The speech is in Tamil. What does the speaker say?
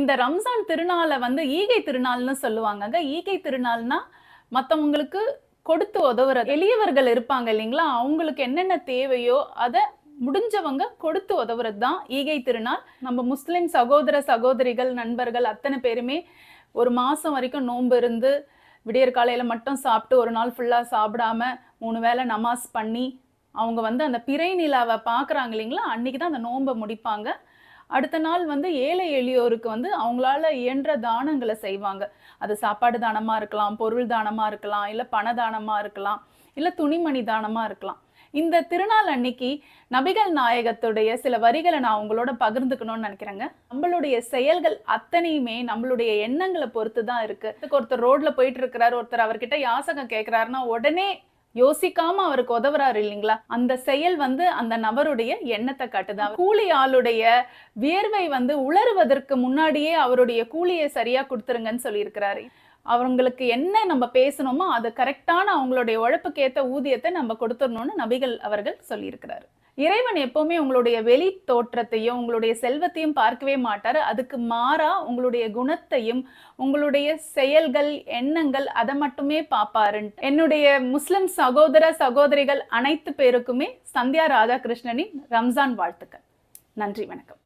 இந்த ரம்ஜான் திருநாளை வந்து ஈகை திருநாள்னு சொல்லுவாங்கங்க. ஈகை திருநாள்னா மற்றவங்களுக்கு கொடுத்து உதவுறது. எளியவர்கள் இருப்பாங்க இல்லைங்களா? அவங்களுக்கு என்னென்ன தேவையோ அதை முடிஞ்சவங்க கொடுத்து உதவுறது தான் ஈகை திருநாள். நம்ம முஸ்லிம் சகோதர சகோதரிகள் நண்பர்கள் அத்தனை பேருமே ஒரு மாதம் வரைக்கும் நோன்பு இருந்து விடியற் காலையில் மட்டும் சாப்பிட்டு ஒரு நாள் ஃபுல்லாக சாப்பிடாம மூணு வேளை நமாஸ் பண்ணி அவங்க வந்து அந்த பிறை நிலாவை பார்க்குறாங்க இல்லைங்களா? அன்னைக்கு தான் அந்த நோன்பை முடிப்பாங்க. அடுத்த நாள் வந்து ஏழை எளியோருக்கு வந்து அவங்களால இயன்ற தானங்களை செய்வாங்க. அது சாப்பாடு தானமாக இருக்கலாம் பொருள் தானமாக இருக்கலாம் இல்லை பண தானமாக இருக்கலாம் இல்லை துணிமணி தானமாக இருக்கலாம். இந்த திருநாள் அன்னைக்கு நபிகள் நாயகத்துடைய சில வரிகளை நான் உங்களோட பகிர்ந்துக்கணும்னு நினைக்கிறேங்க. நம்மளுடைய செயல்கள் அத்தனையுமே நம்மளுடைய எண்ணங்களை பொறுத்து தான் இருக்கு. ஒருத்தர் ரோட்ல போயிட்டு இருக்கிறாரு ஒருத்தர் அவர்கிட்ட யாசகம் கேட்கிறாருன்னா உடனே யோசிக்காம அவருக்கு உதவுறாரு இல்லைங்களா? அந்த செயல் வந்து அந்த நபருடைய எண்ணத்தை காட்டுது. கூலி ஆளுடைய வியர்வை வந்து உலருவதற்கு முன்னாடியே அவருடைய கூலியை சரியா கொடுத்துருங்கன்னு சொல்லியிருக்கிறாரு. அவங்களுக்கு என்ன நம்ம பேசணுமோ அது கரெக்டான அவங்களுடைய உழைப்புக்கேற்ற ஊதியத்தை நம்ம கொடுத்துடணும்னு நபிகள் அவர்கள் சொல்லியிருக்கிறாரு. இறைவன் எப்பவுமே உங்களுடைய வெளி தோற்றத்தையும் உங்களுடைய செல்வத்தையும் பார்க்கவே மாட்டார். அதுக்கு மாறா உங்களுடைய குணத்தையும் உங்களுடைய செயல்கள் எண்ணங்கள் அதை மட்டுமே பார்ப்பாரு என்னுடைய முஸ்லிம் சகோதர சகோதரிகள் அனைத்து பேருக்குமே சந்தியா ராதாகிருஷ்ணனின் ரம்ஜான் வாழ்த்துக்கள். நன்றி வணக்கம்.